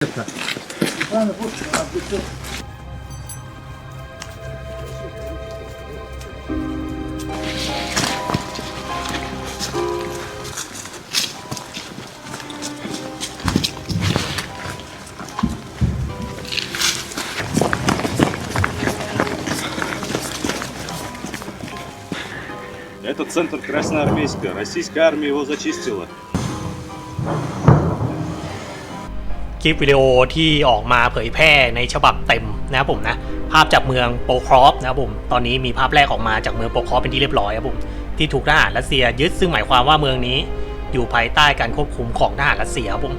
Это. Центр Красноармейска. Российская армия его зачистила. คลิปวิดีโอที่ออกมาเผยแพร่ในฉบับเต็มนะครับผมนะภาพจากเมืองโปครอฟนะครับผมตอนนี้มีภาพแรกออกมาจากเมืองโปครอฟเป็นที่เรียบร้อยครับผมที่ถูกทหารรัสเซียยึดซึ่งหมายความว่าเมืองนี้อยู่ภายใต้การควบคุมของทหารรัสเซียครับผม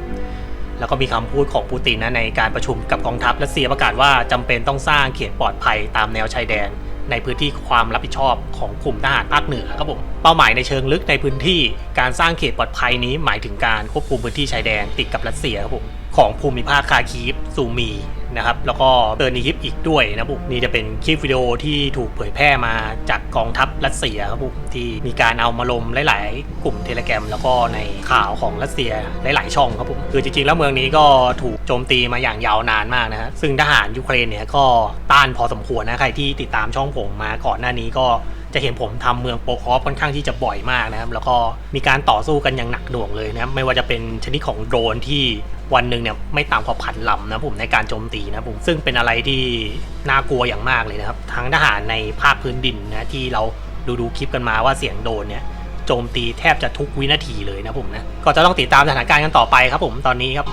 แล้วก็มีคำพูดของปูตินนะในการประชุมกับกองทัพรัสเซียประกาศว่าจำเป็นต้องสร้างเขตปลอดภัยตามแนวชายแดน ในพื้นที่ความรับผิดชอบของกลุ่มทหารภาคเหนือครับผมเป้าหมายในเชิงลึกในพื้นที่การสร้างเขตปลอดภัยนี้หมายถึงการควบคุมพื้นที่ชายแดนติดกับรัสเซียครับผม ของภูมิภาคคาคีฟซูมีนะครับแล้วก็เตอร์นิฮิปอีกด้วยนะผมนี่จะเป็นคลิปวิดีโอที่ถูกเผยแพร่มาจากกองทัพรัสเซียครับผมที่มีการเอามาลงหลาย ๆ กลุ่มเทเลแกรม แล้วก็ในข่าวของรัสเซียหลาย ๆ ช่องครับผมคือจริง ๆ แล้วเมืองนี้ก็ถูกโจมตีมาอย่างยาวนานมากนะฮะซึ่งทหารยูเครนเนี่ยก็ต้านพอสมควรนะใครที่ติดตามช่องผมมาก่อนหน้านี้ก็ จะเห็นผมทำเมืองโปคอฟค่อนข้างที่จะบ่อยมากนะครับแล้วก็มีการต่อสู้กันอย่างหนักหน่วงเลยนะครับไม่ว่าจะเป็นชนิดของโดรนที่วันหนึ่งเนี่ยไม่ต่ำกว่าพันลำนะผมในการโจมตีนะผมซึ่งเป็นอะไรที่น่ากลัวอย่างมากเลยนะครับทั้งทหารในภาคพื้นดินนะที่เราดูดูคลิปกันมาว่าเสียงโดนเนี่ยโจมตีแทบจะทุกวินาทีเลยนะผมนะก็จะต้องติดตามสถานการณ์กันต่อไปครับผมตอนนี้ครับ